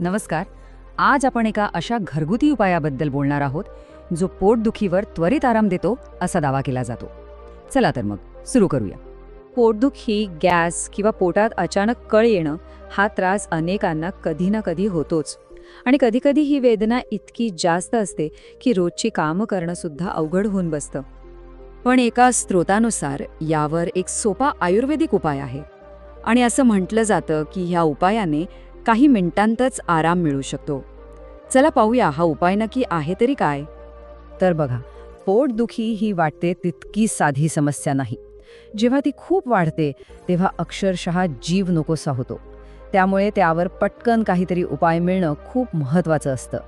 नमस्कार. आज आपण एका अशा घरगुती उपायाबद्दल बोलणार आहोत जो पोटदुखीवर त्वरित आराम देतो असा दावा केला जातो. चला तर मग सुरू करूया. पोटदुखी गॅस किंवा पोटात अचानक कळ येणं हा त्रास अनेकांना कधी ना कधी होतोच. आणि कधीकधी ही वेदना इतकी जास्त असते की रोजची कामं करणंसुद्धा अवघड होऊन बसतं. पण एका स्रोतानुसार यावर एक सोपा आयुर्वेदिक उपाय आहे. आणि असं म्हटलं जातं की ह्या उपायाने काही मिनिटांतच आराम मिळू शकतो. चला पाहूया हा उपाय नक्की आहे तरी काय? तर बघा पोटदुखी ही वाटते तितकी साधी समस्या नाही. जेव्हा ती खूप वाढते तेव्हा अक्षरशः जीव नकोसा होतो. त्यामुळे त्यावर पटकन काहीतरी उपाय मिळणं खूप महत्त्वाचं असतं.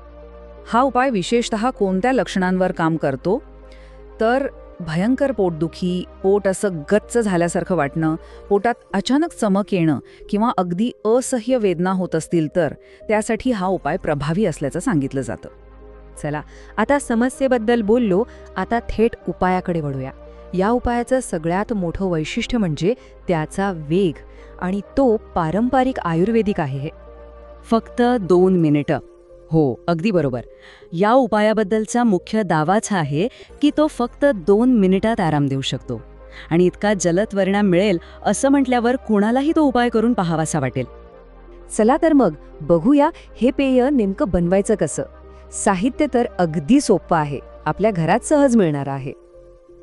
हा उपाय विशेषतः कोणत्या लक्षणांवर काम करतो? तर भयंकर पोटदुखी पोट असं गच्च झाल्यासारखं वाटणं पोटात अचानक चमक येणं किंवा अगदी असह्य वेदना होत असतील तर त्यासाठी हा उपाय प्रभावी असल्याचं सांगितलं जातं. चला आता समस्येबद्दल बोललो आता थेट उपायाकडे वळूया. या उपायाचं सगळ्यात मोठं वैशिष्ट्य म्हणजे त्याचा वेग आणि तो पारंपरिक आयुर्वेदिक आहे फक्त दोन मिनिटं. हो अगदी बरोबर. या उपायाबद्दलचा मुख्य दावाच आहे की तो फक्त दोन मिनिटात आराम देऊ शकतो. आणि इतका जलद परिणाम मिळेल असं म्हटल्यावर कुणालाही तो उपाय करून पाहावासा वाटेल. चला तर मग बघूया हे पेय नेमकं बनवायचं कसं. साहित्य तर अगदी सोपं आहे. आपल्या घरात सहज मिळणार आहे.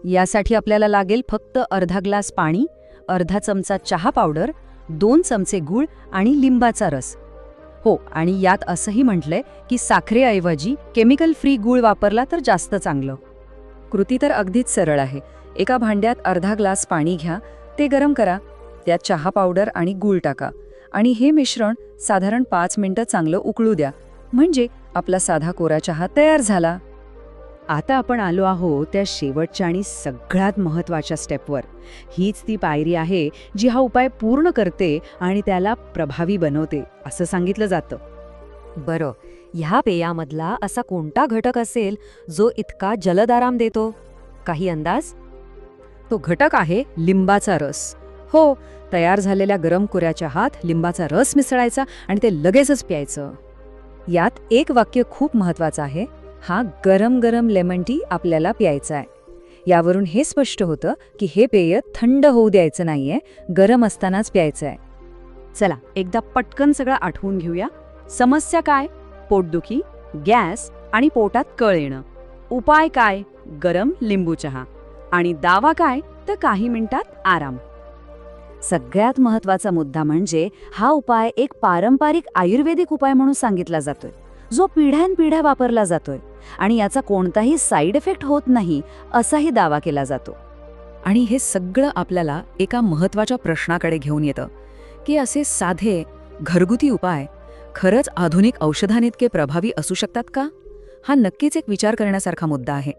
यासाठी आपल्याला लागेल फक्त अर्धा ग्लास पाणी अर्धा चमचा चहा पावडर दोन चमचे गूळ आणि लिंबाचा रस. हो आणि यात असंही म्हटलंय की साखरेऐवजी केमिकल फ्री गूळ वापरला तर जास्त चांगलं. कृती तर अगदीच सरळ आहे. एका भांड्यात अर्धा ग्लास पाणी घ्या ते गरम करा त्यात चहा पावडर आणि गूळ टाका. आणि हे मिश्रण साधारण पाच मिनिटं चांगलं उकळू द्या. म्हणजे आपला साधा कोरा चहा तयार झाला. आता आपण आलो आहोत त्या शेवटच्या आणि सगळ्यात महत्त्वाच्या स्टेपवर. हीच ती पायरी आहे जी हा उपाय पूर्ण करते आणि त्याला प्रभावी बनवते असं सांगितलं जातं. बरं ह्या पेयामधला असा कोणता घटक असेल जो इतका जलद आराम देतो? काही अंदाज? तो घटक आहे लिंबाचा रस. हो तयार झालेल्या गरम कोऱ्याच्या हात लिंबाचा रस मिसळायचा आणि ते लगेचच प्यायचं. यात एक वाक्य खूप महत्वाचं आहे. हा गरम गरम लेमन टी आपल्याला प्यायचा आहे. यावरून हे स्पष्ट होतं की हे पेय थंड होऊ द्यायचं नाहीये गरम असतानाच प्यायचं आहे. चला एकदा पटकन सगळं आठवून घेऊया. समस्या काय? पोटदुखी गॅस आणि पोटात कळ येणं. उपाय काय? गरम लिंबू चहा. आणि दावा काय? तर काही मिनिटात आराम. सगळ्यात महत्त्वाचा मुद्दा म्हणजे हा उपाय एक पारंपरिक आयुर्वेदिक उपाय म्हणून सांगितला जातोय. जो पिढ्यानपिढ्या वापरला जातोय. आणि याचा कोणताही साईड इफेक्ट होत नाही असाही दावा केला जातो. आणि हे सगळं आपल्याला एका महत्त्वाच्या प्रश्नाकडे घेऊन येतं की असे साधे घरगुती उपाय खरंच आधुनिक औषधांइतके प्रभावी असू शकतात का? हा नक्कीच एक विचार करण्यासारखा मुद्दा आहे.